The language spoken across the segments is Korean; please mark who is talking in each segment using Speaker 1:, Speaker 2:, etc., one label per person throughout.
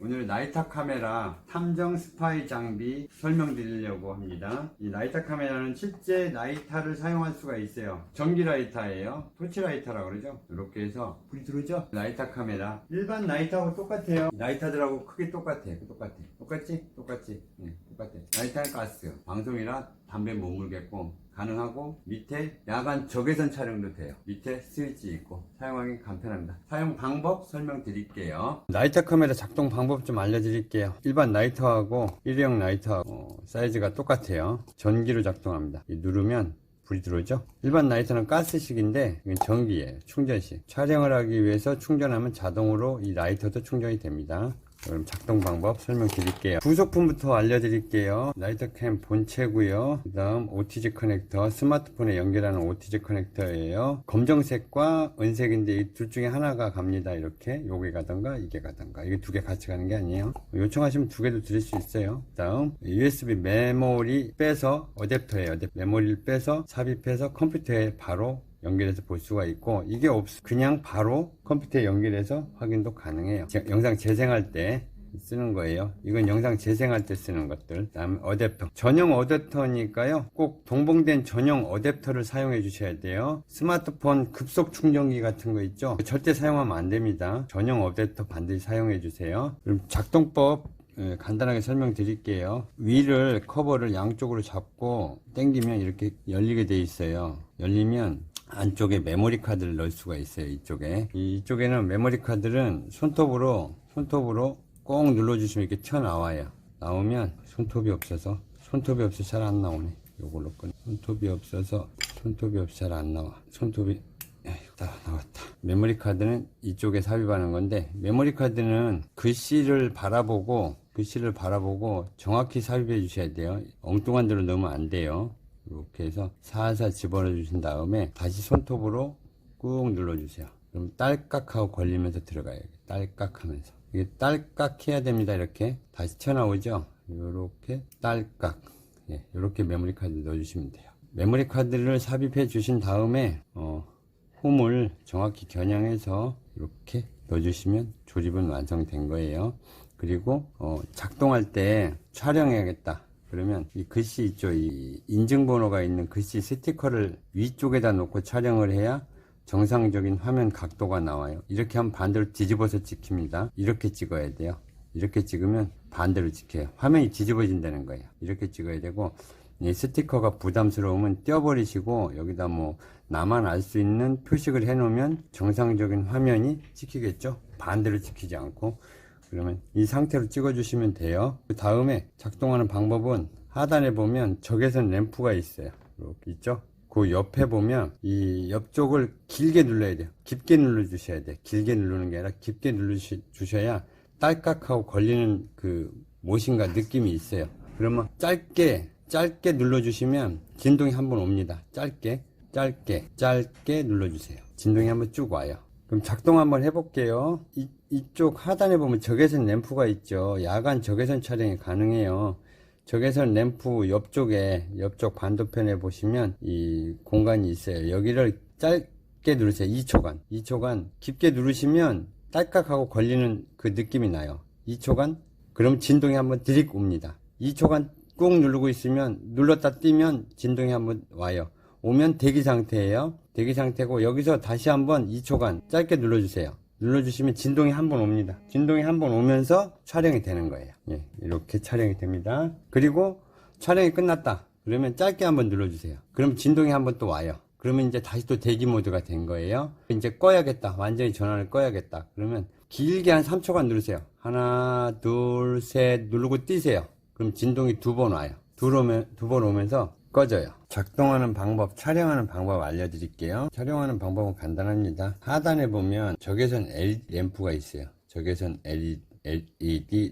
Speaker 1: 오늘 나이타 카메라 탐정 스파이 장비 설명드리려고 합니다. 이 나이타 카메라는 실제 나이타를 사용할 수가 있어요. 전기 라이터예요. 토치 라이터라고 그러죠. 이렇게 해서 불이 들어오죠? 나이타 카메라. 일반 나이타하고 똑같아요. 나이타들하고 크게 똑같아. 똑같아. 똑같지? 똑같지? 네, 똑같아. 나이타는 가스. 방송이라 담배 못 물겠고 가능하고 밑에 야간 적외선 촬영도 돼요. 밑에 스위치 있고 사용하기 간편합니다. 사용 방법 설명드릴게요. 나이터 카메라 작동 방법 좀 알려드릴게요. 일반 나이터하고 일회용 나이터하고 어, 사이즈가 똑같아요. 전기로 작동합니다. 이 누르면 불이 들어오죠? 일반 라이터는 가스식인데 이건 전기예요. 충전식. 촬영을 하기 위해서 충전하면 자동으로 이 라이터도 충전이 됩니다. 그럼 작동 방법 설명드릴게요. 부속품부터 알려드릴게요. 라이터캠 본체고요. 그 다음 OTG 커넥터, 스마트폰에 연결하는 OTG 커넥터예요. 검정색과 은색인데 이 둘 중에 하나가 갑니다. 이렇게 요게 가던가 이게 가던가 이게 두 개 같이 가는 게 아니에요. 요청하시면 두 개도 드릴 수 있어요. 그 다음 USB 메모리 빼서 어댑터예요. 어댑- 메모리를 빼서 삽입해서 컴퓨터에 바로 연결해서 볼 수가 있고 이게 없 그냥 바로 컴퓨터에 연결해서 확인도 가능해요. 제- 영상 재생할 때 쓰는 거예요. 이건 영상 재생할 때 쓰는 것들. 다음 어댑터. 전용 어댑터니까요. 꼭 동봉된 전용 어댑터를 사용해 주셔야 돼요. 스마트폰 급속 충전기 같은 거 있죠? 절대 사용하면 안 됩니다. 전용 어댑터 반드시 사용해 주세요. 그럼 작동법 예, 간단하게 설명드릴게요. 위를 커버를 양쪽으로 잡고 당기면 이렇게 열리게 돼 있어요. 열리면 안쪽에 메모리 카드를 넣을 수가 있어요. 이쪽에 이쪽에는 메모리 카드는 손톱으로 손톱으로 꼭 눌러주시면 이렇게 튀어나와요. 나오면 손톱이 없어서 손톱이 없어서 잘 안 나오네. 요걸로 끊. 손톱이 없어서 손톱이 없어서 잘안 나와. 손톱이 에휴, 다 나왔다. 메모리 카드는 이쪽에 삽입하는 건데, 메모리 카드는 글씨를 바라보고, 글씨를 바라보고 정확히 삽입해 주셔야 돼요. 엉뚱한 데로 넣으면 안 돼요. 이렇게 해서 살살 집어넣어 주신 다음에 다시 손톱으로 꾹 눌러주세요. 그럼 딸깍하고 걸리면서 들어가요. 딸깍 하면서. 이게 딸깍 해야 됩니다. 이렇게. 다시 튀어나오죠? 이렇게 딸깍. 예, 이렇게 메모리 카드 넣어주시면 돼요. 메모리 카드를 삽입해 주신 다음에, 어, 홈을 정확히 겨냥해서 이렇게 넣어주시면 조립은 완성된 거예요. 그리고 어, 작동할 때 촬영해야겠다. 그러면 이 글씨 있죠. 이 인증번호가 있는 글씨 스티커를 위쪽에다 놓고 촬영을 해야 정상적인 화면 각도가 나와요. 이렇게 하면 반대로 뒤집어서 찍힙니다. 이렇게 찍어야 돼요. 이렇게 찍으면 반대로 찍혀요. 화면이 뒤집어진다는 거예요. 이렇게 찍어야 되고 이 스티커가 부담스러우면 떼어버리시고 여기다 뭐 나만 알 수 있는 표식을 해놓으면 정상적인 화면이 찍히겠죠. 반대로 찍히지 않고 그러면 이 상태로 찍어주시면 돼요. 그 다음에 작동하는 방법은 하단에 보면 적외선 램프가 있어요. 이렇게 있죠. 그 옆에 보면 이 옆쪽을 길게 눌러야 돼요. 깊게 눌러 주셔야 돼요. 길게 누르는 게 아니라 깊게 눌러 주셔야 딸깍하고 걸리는 그 무엇인가 느낌이 있어요. 그러면 짧게 짧게 눌러 주시면 진동이 한번 옵니다. 짧게, 짧게, 짧게 눌러 주세요. 진동이 한번 쭉 와요. 그럼 작동 한번 해볼게요. 이, 이쪽 하단에 보면 적외선 램프가 있죠. 야간 적외선 촬영이 가능해요. 적외선 램프 옆쪽에, 옆쪽 반도편에 보시면 이 공간이 있어요. 여기를 짧게 누르세요. 2초간. 2초간 깊게 누르시면 딸깍하고 걸리는 그 느낌이 나요. 2초간? 그럼 진동이 한번 드릭 옵니다. 2초간 꾹 누르고 있으면 눌렀다 띄면 진동이 한번 와요. 오면 대기 상태예요. 대기 상태고 여기서 다시 한번 2초간 짧게 눌러주세요. 눌러주시면 진동이 한 번 옵니다. 진동이 한 번 오면서 촬영이 되는 거예요. 예, 이렇게 촬영이 됩니다. 그리고 촬영이 끝났다. 그러면 짧게 한번 눌러주세요. 그럼 진동이 한 번 또 와요. 그러면 이제 다시 또 대기 모드가 된 거예요. 이제 꺼야겠다. 완전히 전원을 꺼야겠다. 그러면 길게 한 3초간 누르세요. 하나, 둘, 셋 누르고 띄세요. 그럼 진동이 두 번 와요. 두 번 오면서 꺼져요. 작동하는 방법, 촬영하는 방법 알려드릴게요. 촬영하는 방법은 간단합니다. 하단에 보면 적외선 LED 램프가 있어요. 적외선 LED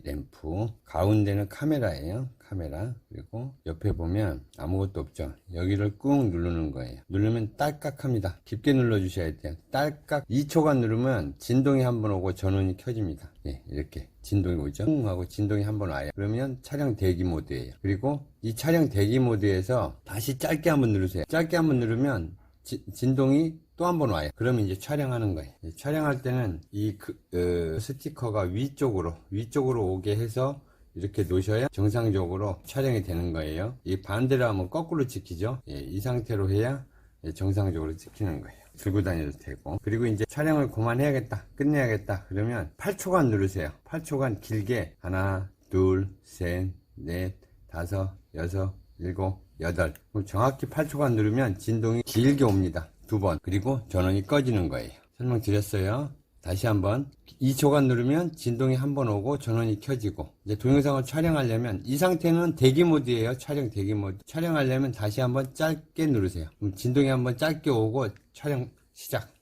Speaker 1: 램프. 가운데는 카메라예요. 카메라. 그리고 옆에 보면 아무것도 없죠. 여기를 꾹 누르는 거예요. 누르면 딸깍 합니다. 깊게 눌러 주셔야 돼요. 딸깍 2초간 누르면 진동이 한 번 오고 전원이 켜집니다. 예, 이렇게 진동이 오죠. 쿵 하고 진동이 한 번 와요. 그러면 촬영 대기 모드예요. 그리고 이 촬영 대기 모드에서 다시 짧게 한번 누르세요. 짧게 한번 누르면 지- 진동이 또 한 번 와요. 그러면 이제 촬영하는 거예요. 이 촬영할 때는 이 그, 어, 스티커가 위쪽으로 위쪽으로 오게 해서 이렇게 놓으셔야 정상적으로 촬영이 되는 거예요. 이 반대로 하면 거꾸로 찍히죠. 예, 이 상태로 해야 예, 정상적으로 찍히는 거예요. 들고 다녀도 되고. 그리고 이제 촬영을 그만해야겠다. 끝내야겠다. 그러면 8초간 누르세요. 8초간 길게 하나, 둘, 셋, 넷, 다섯, 여섯, 일곱, 여덟. 그럼 정확히 8초간 누르면 진동이 길게 옵니다. 두 번. 그리고 전원이 꺼지는 거예요. 설명드렸어요. 다시 한번 2초간 누르면 진동이 한 번 오고 전원이 켜지고 이제 동영상을 촬영하려면 이 상태는 대기 모드예요 촬영 대기 모드 촬영하려면 다시 한번 짧게 누르세요 그럼 진동이 한번 짧게 오고 촬영 시작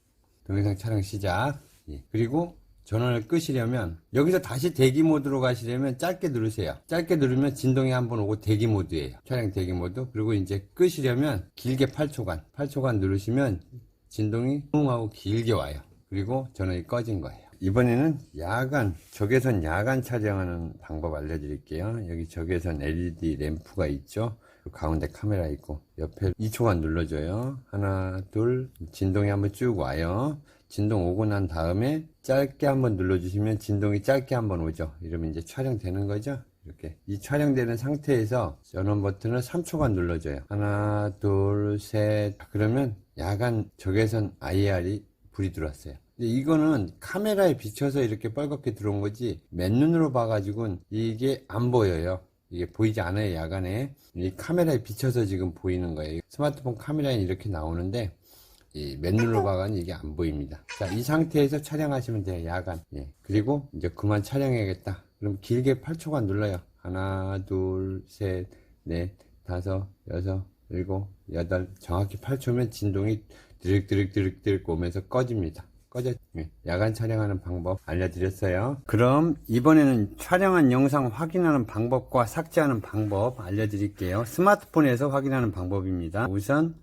Speaker 1: 동영상 촬영 시작 예. 그리고 전원을 끄시려면 여기서 다시 대기 모드로 가시려면 짧게 누르세요 짧게 누르면 진동이 한번 오고 대기 모드예요 촬영 대기 모드 그리고 이제 끄시려면 길게 8초간 8초간 누르시면 진동이 웅하고 길게 와요 그리고 전원이 꺼진 거예요. 이번에는 야간, 적외선 야간 촬영하는 방법 알려드릴게요. 여기 적외선 LED 램프가 있죠. 그 가운데 카메라 있고 옆에 2초간 눌러줘요. 하나, 둘, 진동이 한번 쭉 와요. 진동 오고 난 다음에 짧게 한번 눌러주시면 진동이 짧게 한번 오죠. 이러면 이제 촬영되는 거죠. 이렇게 이 촬영되는 상태에서 전원 버튼을 3초간 눌러줘요. 하나, 둘, 셋. 그러면 야간 적외선 IR이 불이 들어왔어요. 이거는 카메라에 비춰서 이렇게 빨갛게 들어온 거지 맨눈으로 봐가지고는 이게 안 보여요. 이게 보이지 않아요 야간에 이 카메라에 비춰서 지금 보이는 거예요. 스마트폰 카메라에 이렇게 나오는데 이 맨눈으로 봐가는 이게 안 보입니다. 자, 이 상태에서 촬영하시면 돼요, 야간. 예. 그리고 이제 그만 촬영해야겠다. 그럼 길게 8초간 눌러요. 하나, 둘, 셋, 넷, 다섯, 여섯, 일곱, 여덟. 정확히 8초면 진동이 드륵드륵드륵드륵 오면서 꺼집니다. 꺼져, 예. 야간 촬영하는 방법 알려드렸어요. 그럼 이번에는 촬영한 영상 확인하는 방법과 삭제하는 방법 알려드릴게요. 스마트폰에서 확인하는 방법입니다. 우선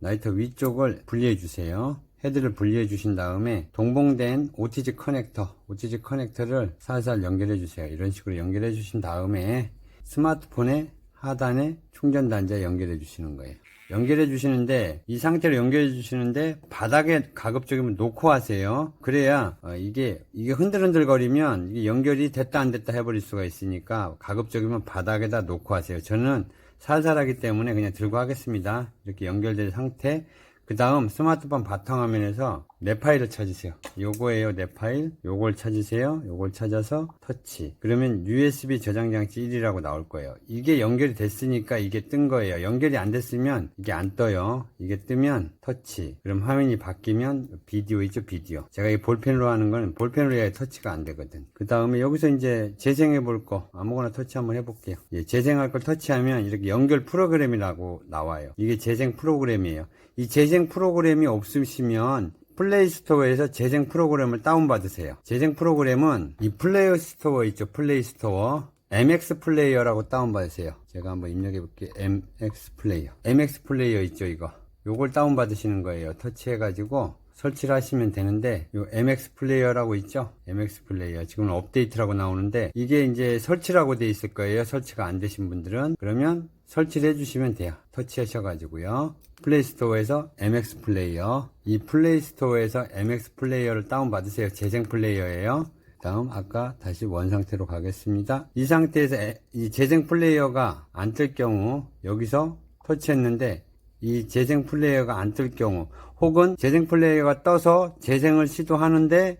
Speaker 1: 라이터 위쪽을 분리해 주세요. 헤드를 분리해 주신 다음에 동봉된 OTG 커넥터, OTG 커넥터를 살살 연결해 주세요. 이런 식으로 연결해 주신 다음에 스마트폰의 하단에 충전 단자에 연결해 주시는 거예요. 연결해 주시는데 이 상태로 연결해 주시는데 바닥에 가급적이면 놓고 하세요. 그래야 어, 이게 이게 흔들흔들 거리면 이게 연결이 됐다 안 됐다 해버릴 수가 있으니까 가급적이면 바닥에다 놓고 하세요. 저는 살살하기 때문에 그냥 들고 하겠습니다. 이렇게 연결된 상태. 그 다음 스마트폰 바탕화면에서 내 파일을 찾으세요. 요거예요, 내 파일. 요걸 찾으세요. 요걸 찾아서 터치. 그러면 USB 저장 장치 1이라고 나올 거예요. 이게 연결이 됐으니까 이게 뜬 거예요. 연결이 안 됐으면 이게 안 떠요. 이게 뜨면 터치. 그럼 화면이 바뀌면 비디오 있죠, 비디오. 제가 이 볼펜으로 하는 건 볼펜으로 해야 터치가 안 되거든. 그 다음에 여기서 이제 재생해 볼 거 아무거나 터치 한번 해볼게요. 예, 재생할 걸 터치하면 이렇게 연결 프로그램이라고 나와요. 이게 재생 프로그램이에요. 이 재생 프로그램이 없으시면 플레이 스토어에서 재생 프로그램을 다운받으세요. 재생 프로그램은 이 플레이 스토어 있죠. 플레이 스토어. MX 플레이어라고 다운받으세요. 제가 한번 입력해 볼게요. MX 플레이어. MX 플레이어 있죠, 이거. 요걸 다운받으시는 거예요. 터치해가지고 설치를 하시면 되는데, 요 MX 플레이어라고 있죠? MX 플레이어. 지금 업데이트라고 나오는데, 이게 이제 설치라고 돼 있을 거예요. 설치가 안 되신 분들은. 그러면 설치를 해주시면 돼요. 터치하셔가지고요. 플레이스토어에서 MX 플레이어. 이 플레이스토어에서 MX 플레이어를 다운받으세요. 재생 플레이어예요. 다음 아까 다시 원 상태로 가겠습니다. 이 상태에서 에- 이 재생 플레이어가 안 뜰 경우 여기서 터치했는데 이 재생 플레이어가 안 뜰 경우 혹은 재생 플레이어가 떠서 재생을 시도하는데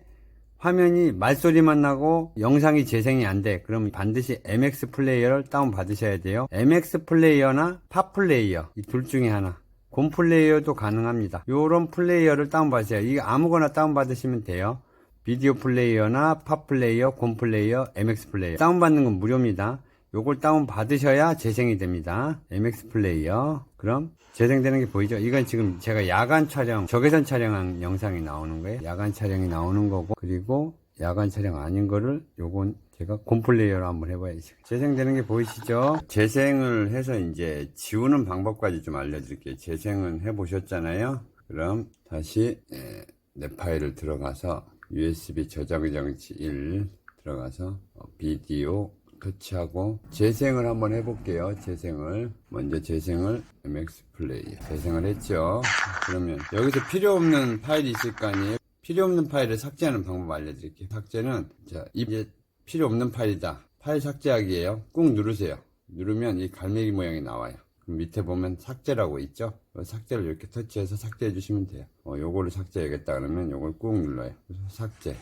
Speaker 1: 화면이 말소리만 나고 영상이 재생이 안 돼. 그럼 반드시 MX 플레이어를 다운 받으셔야 돼요. MX 플레이어나 팝 플레이어 이 둘 중에 하나. 곰 플레이어도 가능합니다. 요런 플레이어를 다운 받으세요. 이게 아무거나 다운 받으시면 돼요. 비디오 플레이어나 팝 플레이어, 곰 플레이어, MX 플레이어. 다운 받는 건 무료입니다. 요걸 다운 받으셔야 재생이 됩니다. MX 플레이어. 그럼 재생되는 게 보이죠? 이건 지금 제가 야간 촬영, 적외선 촬영한 영상이 나오는 거예요. 야간 촬영이 나오는 거고, 그리고 야간 촬영 아닌 거를 요건 제가 곰 플레이어로 한번 해봐야지. 재생되는 게 보이시죠? 재생을 해서 이제 지우는 방법까지 좀 알려드릴게요. 재생은 해 보셨잖아요. 그럼 다시 에, 내 파일을 들어가서 USB 저장 장치 1 들어가서 어, 비디오 터치하고 재생을 한번 해볼게요. 재생을 먼저 재생을 MX 플레이 재생을 했죠. 그러면 여기서 필요 없는 파일이 있을 거 아니에요. 필요 없는 파일을 삭제하는 방법 알려드릴게요. 삭제는 자 이제 필요 없는 파일이다. 파일 삭제하기예요. 꾹 누르세요. 누르면 이 갈매기 모양이 나와요. 밑에 보면 삭제라고 있죠? 어, 삭제를 이렇게 터치해서 삭제해 주시면 돼요. 어, 요거를 삭제해야겠다 그러면 요걸 꾹 눌러요. 삭제.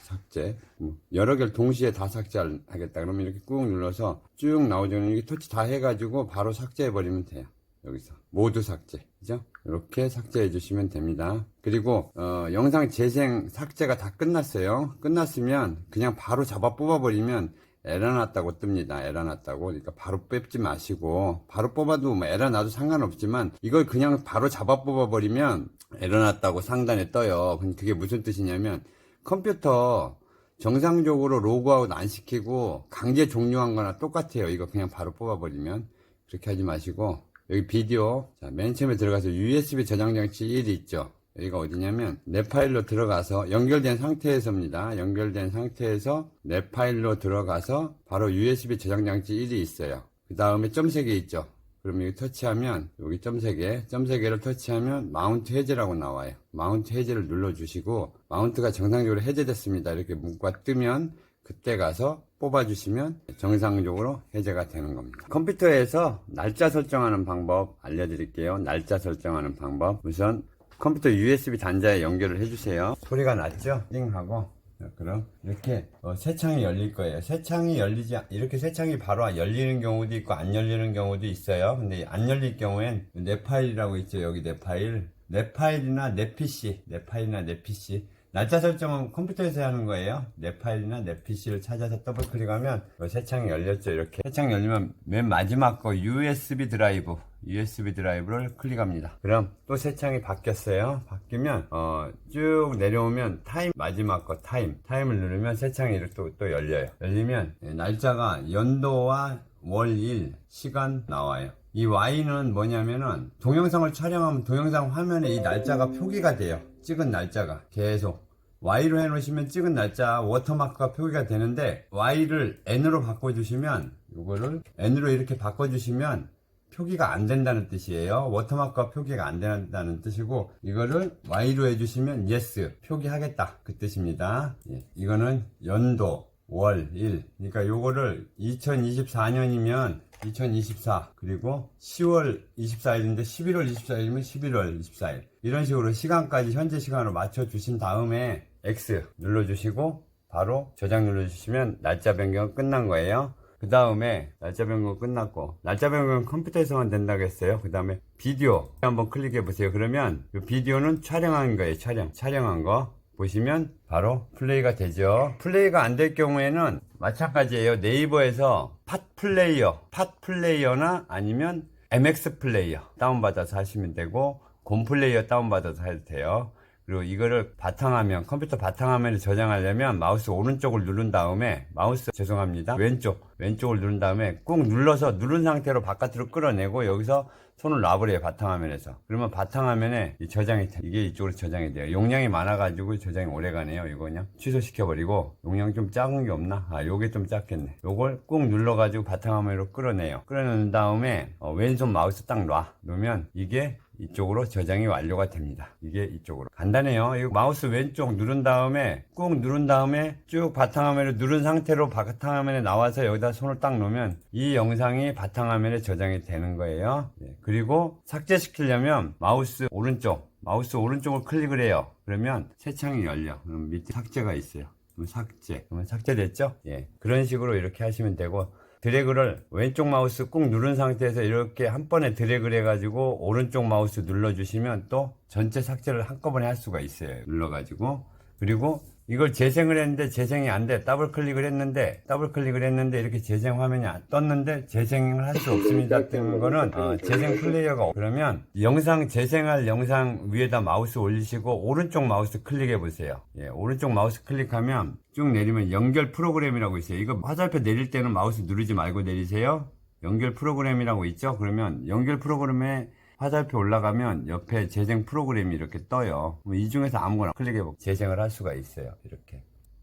Speaker 1: 삭제. 뭐 여러 개를 동시에 다 삭제하겠다 그러면 이렇게 꾹 눌러서 쭉 나오죠. 이게 터치 다 해가지고 바로 삭제해 버리면 돼요. 여기서. 모두 삭제. 그죠? 이렇게 삭제해 주시면 됩니다. 그리고 어, 영상 재생 삭제가 다 끝났어요. 끝났으면 그냥 바로 잡아 뽑아 버리면 에러 났다고 뜹니다. 에러 났다고. 그러니까 바로 뺏지 마시고 바로 뽑아도 뭐 에러 나도 상관없지만 이걸 그냥 바로 잡아 뽑아 버리면 에러 났다고 상단에 떠요. 그게 무슨 뜻이냐면 컴퓨터 정상적으로 로그아웃 안 시키고 강제 종료한 거나 똑같아요. 이거 그냥 바로 뽑아 버리면. 그렇게 하지 마시고 여기 비디오. 자, 맨 처음에 들어가서 USB 저장 장치 1이 있죠? 여기가 어디냐면 내 파일로 들어가서 연결된 상태에서입니다. 연결된 상태에서 내 파일로 들어가서 바로 USB 저장 장치 1이 있어요. 그 다음에 점 3개 있죠? 그럼 여기 터치하면 여기 점 3개 점 3개를 터치하면 마운트 해제라고 나와요. 마운트 해제를 눌러 주시고 마운트가 정상적으로 해제됐습니다. 이렇게 문구가 뜨면 그때 가서 뽑아주시면 정상적으로 해제가 되는 겁니다. 컴퓨터에서 날짜 설정하는 방법 알려드릴게요. 날짜 설정하는 방법. 우선 컴퓨터 USB 단자에 연결을 해주세요. 소리가 났죠? 띵 하고. 자, 그럼 이렇게 어, 새 창이 열릴 거예요. 새 창이 열리지 않- 이렇게 새 창이 바로 열리는 경우도 있고 안 열리는 경우도 있어요. 근데 안 열릴 경우엔 내 파일이라고 있죠. 여기 내 파일. 내 파일이나 내 PC, 내 파일이나 내 PC. 날짜 설정은 컴퓨터에서 하는 거예요. 내 파일이나 내 PC를 찾아서 더블 클릭하면 어, 새 창이 열렸죠. 이렇게 새 창 열리면 맨 마지막 거 USB 드라이브, USB 드라이브를 클릭합니다. 그럼 또 새 창이 바뀌었어요. 바뀌면 어, 쭉 내려오면 타임 마지막 거 타임, 타임을 누르면 새 창이 또, 또 열려요. 열리면 예, 날짜가 연도와 월일 시간 나와요. 이 Y는 뭐냐면은 동영상을 촬영하면 동영상 화면에 이 날짜가 표기가 돼요. 찍은 날짜가 계속 Y로 해놓으시면 찍은 날짜 워터마크가 표기가 되는데 Y를 N으로 바꿔주시면 이거를 N으로 이렇게 바꿔주시면 표기가 안 된다는 뜻이에요. 워터마크가 표기가 안 된다는 뜻이고 이거를 Y로 해주시면 yes 표기하겠다 그 뜻입니다. 예, 이거는 연도 월, 일. 그러니까 요거를 2024년이면 2024 그리고 10월 24일인데 11월 24일이면 11월 24일 이런 식으로 시간까지 현재 시간으로 맞춰 주신 다음에 X 눌러 주시고 바로 저장 눌러 주시면 날짜 변경 끝난 거예요. 그 다음에 날짜 변경 끝났고 날짜 변경은 컴퓨터에서만 된다고 했어요. 그 다음에 비디오 한번 클릭해 보세요. 그러면 이 비디오는 촬영한 거예요. 촬영 촬영한 거 보시면 바로 플레이가 되죠. 플레이가 안 될 경우에는 마찬가지예요. 네이버에서 팟 플레이어, 팟 플레이어나 아니면 MX 플레이어 다운받아서 하시면 되고 곰 플레이어 다운받아서 해도 돼요. 그리고 이거를 바탕화면, 컴퓨터 바탕화면에 저장하려면 마우스 오른쪽을 누른 다음에 마우스 죄송합니다. 왼쪽, 왼쪽을 누른 다음에 꾹 눌러서 누른 상태로 바깥으로 끌어내고 여기서 손을 놔버려요 바탕화면에서. 그러면 바탕화면에 이 저장이 돼. 이게 이쪽으로 저장이 돼요. 용량이 많아가지고 저장이 오래가네요 이거 그냥 취소시켜버리고 용량 좀 작은 게 없나? 아 요게 좀 작겠네. 요걸 꾹 눌러가지고 바탕화면으로 끌어내요. 끌어낸 다음에 어, 왼손 마우스 딱 놔. 놓으면 이게 이쪽으로 저장이 완료가 됩니다. 이게 이쪽으로. 간단해요. 이 마우스 왼쪽 누른 다음에 꾹 누른 다음에 쭉 바탕화면을 누른 상태로 바탕화면에 나와서 여기다 손을 딱 놓으면 이 영상이 바탕화면에 저장이 되는 거예요. 예, 그리고 삭제시키려면 마우스 오른쪽, 마우스 오른쪽을 클릭을 해요. 그러면 새 창이 열려. 그럼 밑에 삭제가 있어요. 그럼 삭제. 그러면 삭제됐죠? 예. 그런 식으로 이렇게 하시면 되고 드래그를 왼쪽 마우스 꾹 누른 상태에서 이렇게 한 번에 드래그를 해가지고 오른쪽 마우스 눌러주시면 또 전체 삭제를 한꺼번에 할 수가 있어요. 눌러가지고 그리고 이걸 재생을 했는데 재생이 안 돼. 더블 클릭을 했는데 더블 클릭을 했는데 이렇게 재생 화면이 안 떴는데 재생을 할 수 없습니다. 뜨는 거는 어, 재생 플레이어가 없- 그러면 영상 재생할 영상 위에다 마우스 올리시고 오른쪽 마우스 클릭해 보세요. 예, 오른쪽 마우스 클릭하면 쭉 내리면 연결 프로그램이라고 있어요. 이거 화살표 내릴 때는 마우스 누르지 말고 내리세요. 연결 프로그램이라고 있죠? 그러면 연결 프로그램에 화살표 올라가면 옆에 재생 프로그램이 이렇게 떠요. 뭐이 중에서 아무거나 클릭해보고 재생을 할 수가 있어요. 이렇게.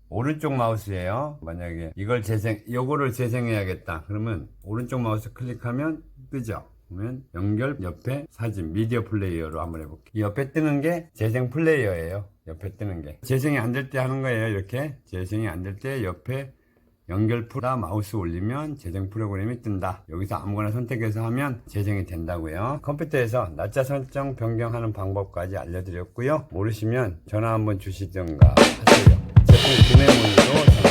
Speaker 1: 오른쪽 마우스예요. 만약에 이걸 재생, 요거를 재생해야겠다. 그러면 오른쪽 마우스 클릭하면 뜨죠. 그러면 연결 옆에 사진 미디어 플레이어로 한번 해볼게요. 이 옆에 뜨는 게 재생 플레이어예요. 옆에 뜨는 게 재생이 안 될 때 하는 거예요. 이렇게 재생이 안 될 때 옆에 연결 풀다 마우스 올리면 재생 프로그램이 뜬다. 여기서 아무거나 선택해서 하면 재생이 된다고요. 컴퓨터에서 날짜 설정 변경하는 방법까지 알려드렸고요. 모르시면 전화 한번 주시든가 하세요. 제품 구매 문의